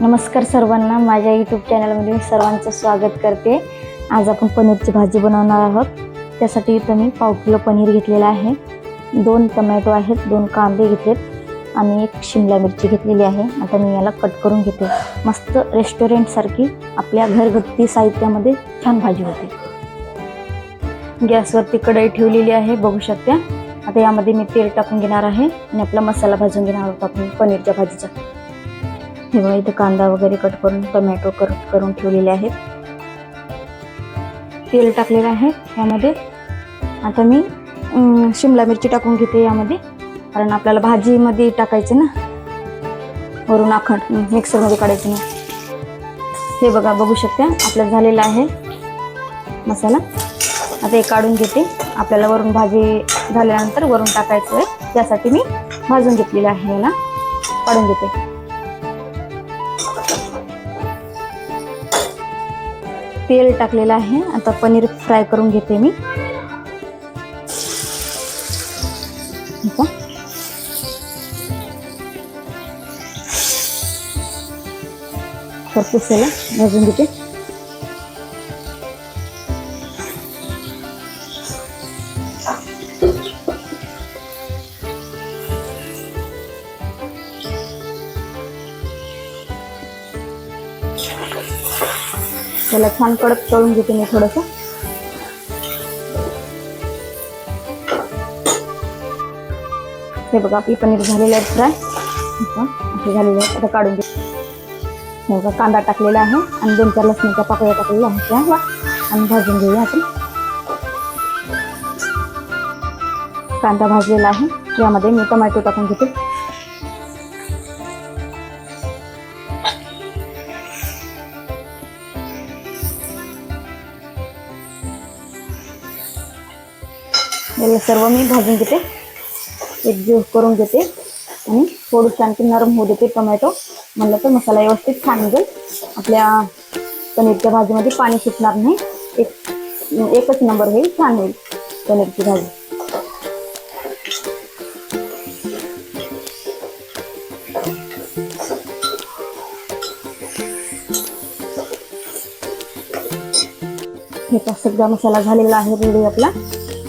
नमस्कार सर्वांना. माझ्या यूट्यूब चॅनलमध्ये मी सर्वांचं स्वागत करते. आज आपण पनीरची भाजी बनवणार आहोत. त्यासाठी इथं मी पाव किलो पनीर घेतलेलं आहे. दोन टमॅटो आहेत दोन कांदे घेतलेत आणि एक शिमला मिरची घेतलेली आहे. आता मी याला कट करून घेते. मस्त रेस्टॉरंटसारखी आपल्या घरगुती साहित्यामध्ये छान भाजी होते. गॅसवरती कढई ठेवलेली आहे बघू शकता. आता यामध्ये मी तेल टाकून घेणार आहे आणि आपला मसाला भाजून घेणार आहोत आपण पनीरच्या भाजीचा. हे बघा इथं कांदा वगैरे कट करून टोमॅटो कट करून ठेवलेले आहेत. तेल टाकलेलं आहे यामध्ये. आता मी शिमला मिरची टाकून घेते यामध्ये. कारण आपल्याला भाजीमध्ये टाकायचं ना. वरून आखंड मिक्सरमध्ये काढायचं नाही हे बघा बघू शकता. आपलं झालेलं आहे मसाला. आता हे काढून घेते. आपल्याला वरून भाजी झाल्यानंतर वरून टाकायचं आहे. त्यासाठी मी भाजून घेतलेलं आहे याला. काढून घेते. तेल टाकलेलं आहे. आता पनीर फ्राय करून घेते मी. हे पहा. खरपूस भाजून घेते. त्याला छान कडक तळून घेते मी थोडंसं. हे बघा आपली पनीर झालेलं आहे फ्राय. असे झालेले आहे. आता काढून घे हे बघा कांदा टाकलेला आहे आणि दोन चार लसणीच्या पाकळ्या टाकलेल्या आहेत. त्या आणि भाजून घेऊया आपण. कांदा भाजलेला आहे. यामध्ये मी टोमॅटो टाकून घेते. याला सर्व मी भाजून घेते. एकजीव करून घेते. आणि थोडंसं आणखी नरम होऊ देते टोमॅटो. म्हणलं तर मसाला व्यवस्थित छान निघेल आपल्या पनीरच्या भाजीमध्ये पाणी सुटणार नाही. एक एकच नंबर होईल छान होईल पनीरची भाजी. हे सगळा मसाला झालेला आहे रेडी आपला.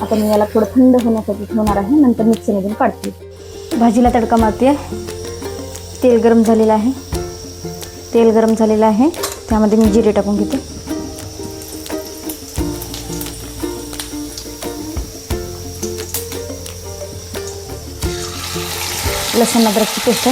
आता मी याला थोडं थंड होण्यासाठी ठेवणार आहे नंतर मिक्सरमधून काढते. भाजीला तडका मारते. तेल गरम झालेलं आहे. तेल गरम झालेलं आहे. त्यामध्ये मी जिरे टाकून घेते. लसूण अद्रकची पेस्ट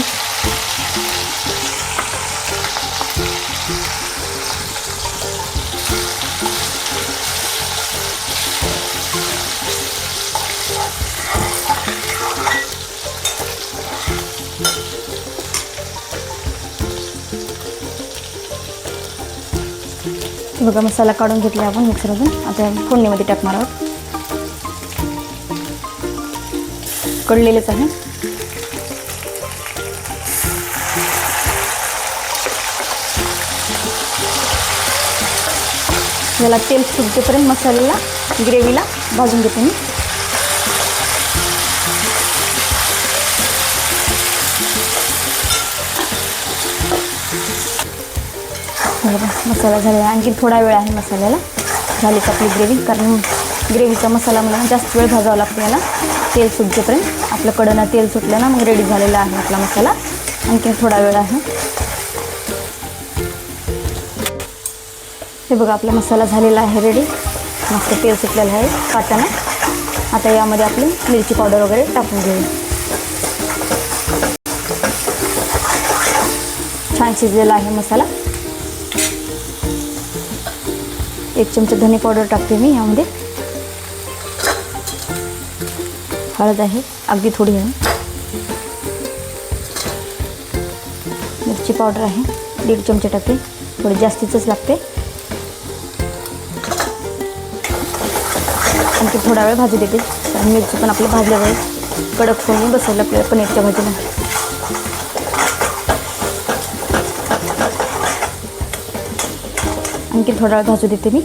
बघा मसाला काढून घेतला आपण मिक्सरमधून. आता फोडणीमध्ये टाकणार आहोत. कळलेलेच आहे. याला तेल सुटतेपर्यंत मसाल्याला ग्रेव्हीला भाजून घेते मी. हे बघा मसाला झालेला आहे. आणखी थोडा वेळ आहे मसाल्याला. झाली आपली ग्रेव्ही? कारण ग्रेव्हीचा मसाला मला जास्त वेळ भाजावा लागतो याला. तेल सुटेपर्यंत आपलं कडनं तेल सुटलं ना मग रेडी झालेला आहे आपला मसाला. आणखी थोडा वेळ आहे. हे बघा आपला मसाला झालेला आहे रेडी मस्त तेल सुटलेलं आहे काटानं. आता यामध्ये आपली मिरची पावडर वगैरे टाकून घेऊ. छान शिजलेला आहे मसाला. एक चमचा धने पावडर टाकते मी यामध्ये. हळद आहे अगदी थोडी आहे. मिरची पावडर आहे दीड चमचे टाकते. थोडी जास्तीचंच लागते. आणखी थोडा वेळ भाजी देते. कारण मिरची पण आपली भाजल्या जाईल कडक होऊन बसवलं आपल्याला पनीरच्या भाजीला. आणखी थोडा वेळ भाजू देते मी.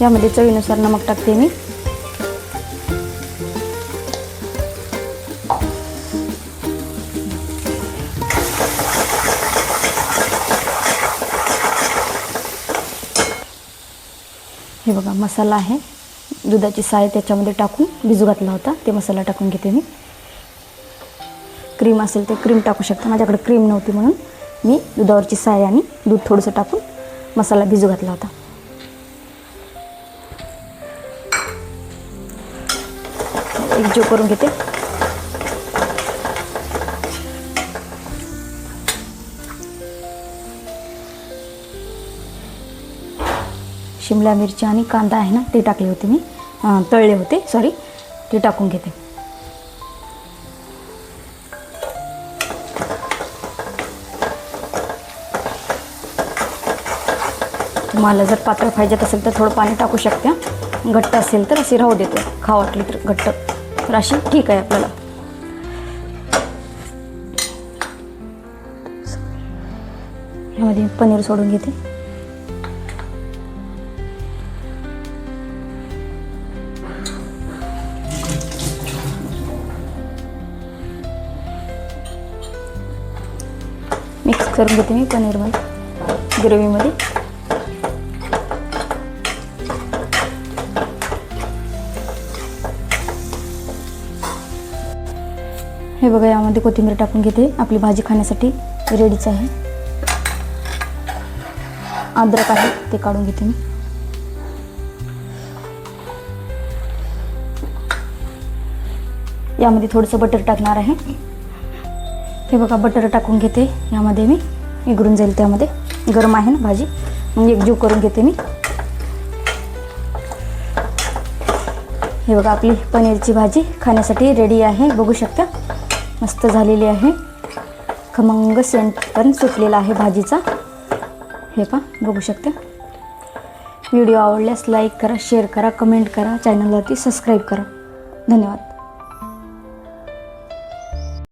यामध्ये चवीनुसार नमक टाकते मी. हे बघा मसाला आहे. दुधाची साय त्याच्यामध्ये टाकून भिजू घातला होता. ते मसाला टाकून घेते मी. क्रीम असेल ते क्रीम टाकू शकता. माझ्याकडे क्रीम नव्हती म्हणून. मी दुधावरची साय आणि दूध थोडंसं टाकून मसाला भिजू घातला होता. एक जो करून घेते. शिमला मिरची आणि कांदा आहे ना ते टाकले होते मी. तळले होते सॉरी ते टाकून घेते. तुम्हाला जर पातळ पाहिजेत असेल तर थोडं पाणी टाकू शकते. घट्ट असेल तर अशी राहू देते. खा वाटली तर घट्ट. तर अशी ठीक आहे आपल्याला. ह्यामध्ये पनीर सोडून घेते. मिक्स करून घेते मी पनीरमध्ये ग्रेव्हीमध्ये. हे बघा यामध्ये कोथिंबीर टाकून घेते. आपली भाजी खाण्यासाठी रेडीच आहे. अद्रक आहे ते काढून घेते मी. यामध्ये थोडंसं बटर टाकणार आहे. हे बघा बटर टाकून घेते. यामध्ये मी इगरून जाईल त्यामध्ये. गरम आहे ना भाजी मग एकजीव करून घेते मी. हे बघा आपली पनीरची भाजी खाण्यासाठी रेडी आहे. बघू शकता. मस्त झालेली आहे. खमंग सेंट पण सुटलेला आहे भाजीचा. हे पा बघू शकता. व्हिडिओ आवडल्यास लाईक करा शेअर करा कमेंट करा. चॅनलवरती सबस्क्राईब करा. धन्यवाद.